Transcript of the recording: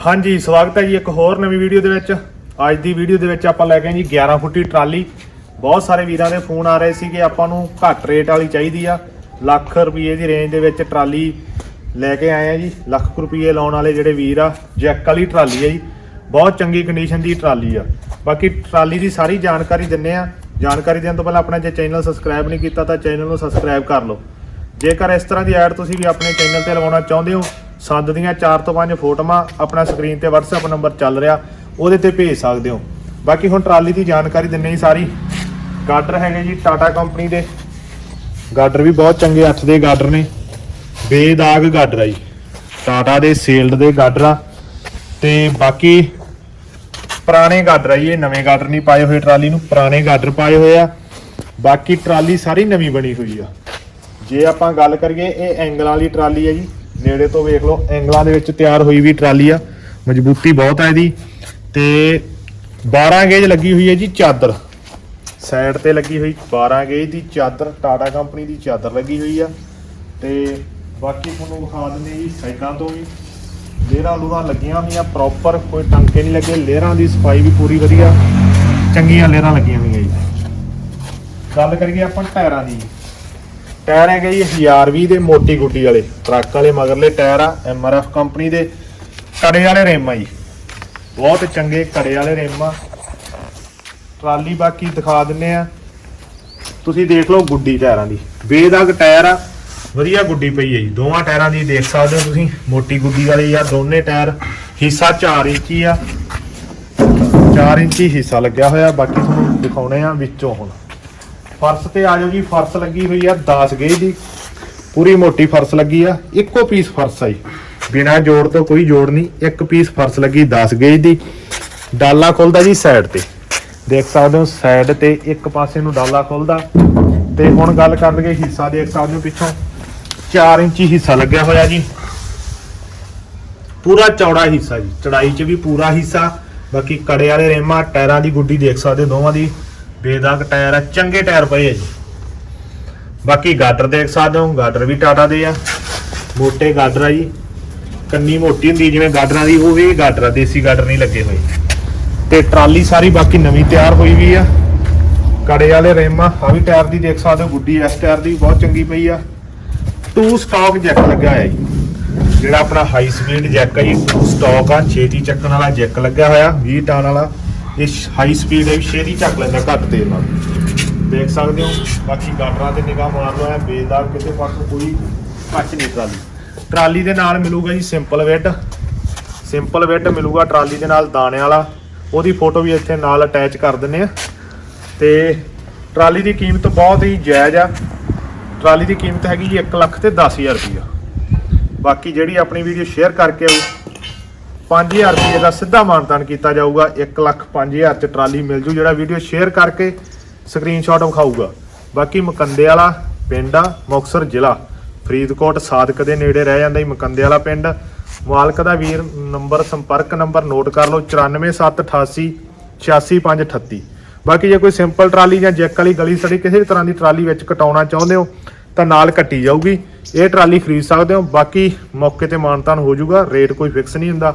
ਹਾਂਜੀ, ਸਵਾਗਤ ਹੈ ਜੀ ਇੱਕ ਹੋਰ ਨਵੀਂ ਵੀਡੀਓ ਦੇ ਵਿੱਚ। ਅੱਜ ਦੀ ਵੀਡੀਓ ਦੇ ਵਿੱਚ ਆਪਾਂ ਲੈ ਕੇ ਆਏ ਜੀ 11 ਫੁੱਟੀ ਟਰਾਲੀ। ਬਹੁਤ ਸਾਰੇ ਵੀਰਾਂ ਦੇ ਫੋਨ ਆ ਰਹੇ ਸੀ ਕਿ ਆਪਾਂ ਨੂੰ ਘੱਟ ਰੇਟ ਵਾਲੀ ਚਾਹੀਦੀ ਆ। ਲੱਖ ਰੁਪਏ ਦੀ ਰੇਂਜ ਦੇ ਵਿੱਚ ਟਰਾਲੀ ਲੈ ਕੇ ਆਏ ਆ ਜੀ। ਲੱਖ ਕੁ ਰੁਪਏ ਲਾਉਣ ਵਾਲੇ ਜਿਹੜੇ ਵੀਰ ਆ, ਜੈਕ ਵਾਲੀ ਟਰਾਲੀ ਆ ਜੀ। ਬਹੁਤ ਚੰਗੀ ਕੰਡੀਸ਼ਨ ਦੀ ਟਰਾਲੀ ਆ। ਬਾਕੀ ਟਰਾਲੀ ਦੀ ਸਾਰੀ ਜਾਣਕਾਰੀ ਦਿੰਨੇ ਆ। ਜਾਣਕਾਰੀ ਦੇਣ ਤੋਂ ਪਹਿਲਾਂ ਆਪਣਾ ਜੇ ਚੈਨਲ ਸਬਸਕ੍ਰਾਈਬ ਨਹੀਂ ਕੀਤਾ ਤਾਂ ਚੈਨਲ ਨੂੰ ਸਬਸਕ੍ਰਾਈਬ ਕਰ ਲਓ। ਜੇਕਰ ਇਸ ਤਰ੍ਹਾਂ ਦੀ ਐਡ ਤੁਸੀਂ ਵੀ ਆਪਣੇ ਚੈਨਲ ਤੇ ਲਵਾਉਣਾ ਚਾਹੁੰਦੇ ਹੋ ਸੰਦ ਦੀਆਂ 4 ਤੋਂ 5 ਫੋਟੋਆਂ ਆਪਣਾ ਸਕਰੀਨ ਤੇ WhatsApp ਨੰਬਰ ਚੱਲ ਰਿਹਾ, ਉਹਦੇ ਤੇ ਭੇਜ ਸਕਦੇ ਹੋ। ਬਾਕੀ ਹੁਣ ਟਰਾਲੀ ਦੀ ਜਾਣਕਾਰੀ ਦਿੰਨੇ ਜੀ ਸਾਰੀ। ਗਾਡਰ ਹੈਗੇ ਜੀ, ਟਾਟਾ ਕੰਪਨੀ ਦੇ। ਗਾਡਰ ਵੀ ਬਹੁਤ ਚੰਗੇ ਹੱਥ ਦੇ ਗਾਡਰ ਨੇ। ਬੇਦਾਗ ਗਾਡਰ ਆ ਜੀ। ਟਾਟਾ ਦੇ ਸੇਲਡ ਦੇ ਗਾਡਰ ਆ। ਤੇ ਬਾਕੀ ਪੁਰਾਣੇ ਗਾਡਰ ਆ ਜੀ, ਇਹ ਨਵੇਂ ਗਾਡਰ ਨਹੀਂ ਪਾਏ ਹੋਏ ਟਰਾਲੀ ਨੂੰ, ਪੁਰਾਣੇ ਗਾਡਰ ਪਾਏ ਹੋਏ ਆ। ਬਾਕੀ ਟਰਾਲੀ ਸਾਰੀ ਨਵੀਂ ਬਣੀ ਹੋਈ ਆ। ਜੇ ਆਪਾਂ ਗੱਲ ਕਰੀਏ, ਇਹ ਐਂਗਲਾਂ ਵਾਲੀ ਟਰਾਲੀ ਹੈ ਜੀ। ਨੇੜੇ ਤੋਂ ਵੇਖ ਲਓ, ਐਂਗਲਾਂ ਦੇ ਵਿੱਚ ਤਿਆਰ ਹੋਈ ਵੀ ਟਰਾਲੀ ਆ, ਮਜ਼ਬੂਤੀ ਬਹੁਤ ਆ ਇਹਦੀ। ਤੇ 12 ਗੇਜ ਲੱਗੀ ਹੋਈ ਹੈ ਜੀ ਚਾਦਰ। ਸਾਈਡ ਤੇ ਲੱਗੀ ਹੋਈ 12 ਗੇਜ ਦੀ ਚਾਦਰ, ਟਾਟਾ ਕੰਪਨੀ ਦੀ ਚਾਦਰ ਲੱਗੀ ਹੋਈ ਆ। ਤੇ ਬਾਕੀ ਤੁਹਾਨੂੰ ਵਿਖਾ ਦਿੰਦੇ ਜੀ ਸਾਈਡਾਂ ਤੋਂ ਵੀ। ਲੇਰਾਂ ਲੂਰਾਂ ਲੱਗੀਆਂ ਹੋਈਆਂ ਪ੍ਰੋਪਰ ਕੋਈ ਟੰਕੇ ਨਹੀਂ ਲੱਗੇ ਲੇਅਰਾਂ ਦੀ ਸਫ਼ਾਈ ਵੀ ਪੂਰੀ ਵਧੀਆ। ਚੰਗੀਆਂ ਲੇਅਰਾਂ ਲੱਗੀਆਂ ਹੋਈਆਂ ਜੀ। ਗੱਲ ਕਰੀਏ ਆਪਾਂ ਟਾਇਰਾਂ ਦੀ। ਟਾਇਰ ਹੈਗੇ ਜੀ 1020 ਦੇ ਮੋਟੀ ਗੁੱਡੀ ਵਾਲੇ, ਟਰੱਕ ਵਾਲੇ ਮਗਰਲੇ ਟਾਇਰ ਆ ਐਮਆਰਐਫ ਕੰਪਨੀ ਦੇ, ਕੜੇ ਵਾਲੇ ਰਿਮ ਆ ਜੀ। ਬਹੁਤ ਚੰਗੇ ਕੜੇ ਵਾਲੇ ਰਿਮ ਆ। ਟਰਾਲੀ ਬਾਕੀ ਦਿਖਾ ਦਿੰਨੇ ਆ। ਤੁਸੀਂ ਦੇਖ ਲਓ ਗੁੱਡੀ ਟਾਇਰਾਂ ਦੀ। ਬੇਦਾਗ ਟਾਇਰ ਆ। ਵਧੀਆ ਗੁੱਡੀ ਪਈ ਹੈ ਜੀ। ਦੋਵਾਂ ਟਾਇਰਾਂ ਦੀ ਦੇਖ ਸਕਦੇ ਹੋ ਤੁਸੀਂ, ਮੋਟੀ ਗੁੱਡੀ ਵਾਲੇ ਆ, ਦੋਨੇ ਟਾਇਰ ਹਿੱਸਾ 4 ਇੰਚੀ ਆ। 4 ਇੰਚੀ ਹਿੱਸਾ ਲੱਗਿਆ ਹੋਇਆ, ਬਾਕੀ ਤੁਹਾਨੂੰ ਦਿਖਾਉਣੇ ਆ ਵਿੱਚੋਂ ਹੁਣ। ਫਰਸ਼ ਤੇ ਆ ਜਾਓ ਜੀ, ਫਰਸ਼ ਲੱਗੀ ਹੋਈ ਆ 10 ਗੇਜ ਦੀ। ਪੂਰੀ ਮੋਟੀ ਫਰਸ਼ ਲੱਗੀ ਆ, ਇੱਕੋ ਪੀਸ ਫਰਸ਼ ਆ ਜੀ। ਬਿਨਾ ਜੋੜ ਤੋਂ ਕੋਈ ਜੋੜ ਨਹੀਂ, ਇੱਕ ਪੀਸ ਫਰਸ਼ ਲੱਗੀ 10 ਗੇਜ ਦੀ। ਡਾਲਾ ਖੁੱਲਦਾ ਜੀ ਸਾਈਡ ਤੇ। ਦੇਖ ਸਕਦੇ ਹੋ ਸਾਈਡ ਤੇ ਇੱਕ ਪਾਸੇ ਨੂੰ ਡਾਲਾ ਖੁੱਲਦਾ। ਤੇ ਹੁਣ ਗੱਲ ਕਰ ਲਈਏ ਹਿੱਸਾ, ਦੇਖ ਸਕਦੇ ਹੋ ਪਿੱਛੋਂ। 4 ਇੰਚੀ ਹਿੱਸਾ ਲੱਗਿਆ ਹੋਇਆ ਜੀ। ਪੂਰਾ ਚੌੜਾ ਹਿੱਸਾ ਜੀ। ਚੜਾਈ 'ਚ ਵੀ ਪੂਰਾ ਹਿੱਸਾ। ਬਾਕੀ ਕੜੇ ਵਾਲੇ ਰੇਮਾ, ਟਾਇਰਾਂ ਦੀ ਗੁੱਡੀ ਦੇਖ ਸਕਦੇ ਹੋ ਦੋਵਾਂ ਦੀ। ਬੇਦਾਗ ਟਾਇਰ ਆ, ਚੰਗੇ ਟਾਇਰ ਪਏ ਆ ਜੀ। ਬਾਕੀ ਗਾਡਰ ਦੇਖ ਸਕਦੇ ਹੋ, ਗਾਡਰ ਵੀ ਟਾਟਾ ਦੇ ਆ। ਮੋਟੇ ਗਾਡਰ ਆ ਜੀ। ਕੰਨੀ ਮੋਟੀ ਹੁੰਦੀ, ਜਿਵੇਂ ਗਾਡਰਾਂ ਦੀ ਉਹ ਵੀ ਗਾਡਰ ਆ ਦੇਸੀ ਗਾਡਰ ਨਹੀਂ ਲੱਗੇ ਹੋਏ। ਤੇ ਟਰਾਲੀ ਸਾਰੀ ਬਾਕੀ ਨਵੀਂ ਤਿਆਰ ਹੋਈ ਵੀ ਆ। ਕੜੇ ਵਾਲੇ ਰੇਮਾ ਆ ਵੀ ਟਾਇਰ ਦੀ ਦੇਖ ਸਕਦੇ ਹੋ, ਗੁੱਡੀ ਇਸ ਟਾਇਰ ਦੀ ਬਹੁਤ ਚੰਗੀ ਪਈ ਆ। ਟੂ ਸਟਾਕ ਜੈਕ ਲੱਗਾ ਹੋਇਆ ਜੀ। ਜਿਹੜਾ ਆਪਣਾ ਹਾਈ ਸਪੀਡ ਜੈਕ ਹੈ ਜੀ ਟੂ ਸਟਾਕ ਆ, ਛੇਤੀ ਚੱਕਣ ਵਾਲਾ ਜੈਕ ਲੱਗਿਆ ਹੋਇਆ 20 ਟਨ ਵਾਲਾ। ਇਹ ਹਾਈ ਸਪੀਡ ਹੈ, ਵੀ ਛੇਤੀ ਚੱਕ ਲੈਂਦਾ, ਘੱਟ ਤੇਲ ਨਾਲ। ਦੇਖ ਸਕਦੇ ਹੋ, ਬਾਕੀ ਗਾਡਰਾਂ ਤੇ ਨਿਗਾਹ ਮਾਰ ਲਓ, ਐ ਬੇਦਾਰ ਕਿਸੇ ਪਾਸੋਂ ਕੋਈ ਕੱਚ ਨਹੀਂ ਟਰਾਲੀ। ਟਰਾਲੀ ਦੇ ਨਾਲ ਮਿਲੂਗਾ ਜੀ ਸਿੰਪਲ ਵੈਡ ਸਿੰਪਲ ਵੈਡ ਮਿਲੂਗਾ ਟਰਾਲੀ ਦੇ ਨਾਲ ਦਾਣੇ ਵਾਲਾ। ਉਹਦੀ ਫੋਟੋ ਵੀ ਇੱਥੇ ਨਾਲ ਅਟੈਚ ਕਰ ਦਿੰਨੇ ਆ ਤੇ ਟਰਾਲੀ ਦੀ ਕੀਮਤ ਬਹੁਤ ਹੀ ਜਾਇਜ਼ ਆ। ਟਰਾਲੀ ਦੀ ਕੀਮਤ ਹੈਗੀ ਜੀ 1 ਲੱਖ ਤੇ 10000 ਰੁਪਈਆ। ਬਾਕੀ ਜਿਹੜੀ ਆਪਣੀ ਵੀਡੀਓ ਸ਼ੇਅਰ ਕਰਕੇ ਆਊ 5000 ਰੁਪਏ ਦਾ ਸਿੱਧਾ ਮਾਨਤਾਨ ਕੀਤਾ ਜਾਊਗਾ। 1 ਲੱਖ 5000 ਚ ਟਰਾਲੀ ਮਿਲ ਜੂ। ਜਿਹੜਾ ਵੀਡੀਓ ਸ਼ੇਅਰ ਕਰਕੇ ਸਕਰੀਨਸ਼ਾਟ ਵਿਖਾਊਗਾ। ਬਾਕੀ ਮਕੰਦੇ ਵਾਲਾ ਪਿੰਡ ਆ, ਮੁਕਤਸਰ ਜ਼ਿਲ੍ਹਾ। ਫਰੀਦਕੋਟ ਸਾਦਕ ਦੇ ਨੇੜੇ ਰਹਿ ਜਾਂਦਾ ਜੀ ਮਕੰਦੇ ਵਾਲਾ ਪਿੰਡ। ਮਾਲਕ ਦਾ ਵੀਰ ਨੰਬਰ, ਸੰਪਰਕ ਨੰਬਰ ਨੋਟ ਕਰ ਲਓ। 94788 86538 ਬਾਕੀ ਜੇ ਕੋਈ ਸਿੰਪਲ ਟਰਾਲੀ ਜਾਂ ਜੈਕ ਵਾਲੀ ਗਲੀ ਸੜੀ ਕਿਸੇ ਵੀ ਤਰ੍ਹਾਂ ਦੀ ਟਰਾਲੀ ਵਿੱਚ ਕਟਾਉਣਾ ਚਾਹੁੰਦੇ ਹੋ, ਤਾਂ ਨਾਲ ਕੱਟੀ ਜਾਊਗੀ। ਇਹ ਟਰਾਲੀ ਖਰੀਦ ਸਕਦੇ ਹੋ। ਬਾਕੀ ਮੌਕੇ ਤੇ ਮਾਨਤਾਨ ਹੋ ਜਾਊਗਾ ਰੇਟ ਕੋਈ ਫਿਕਸ ਨਹੀਂ ਹੁੰਦਾ।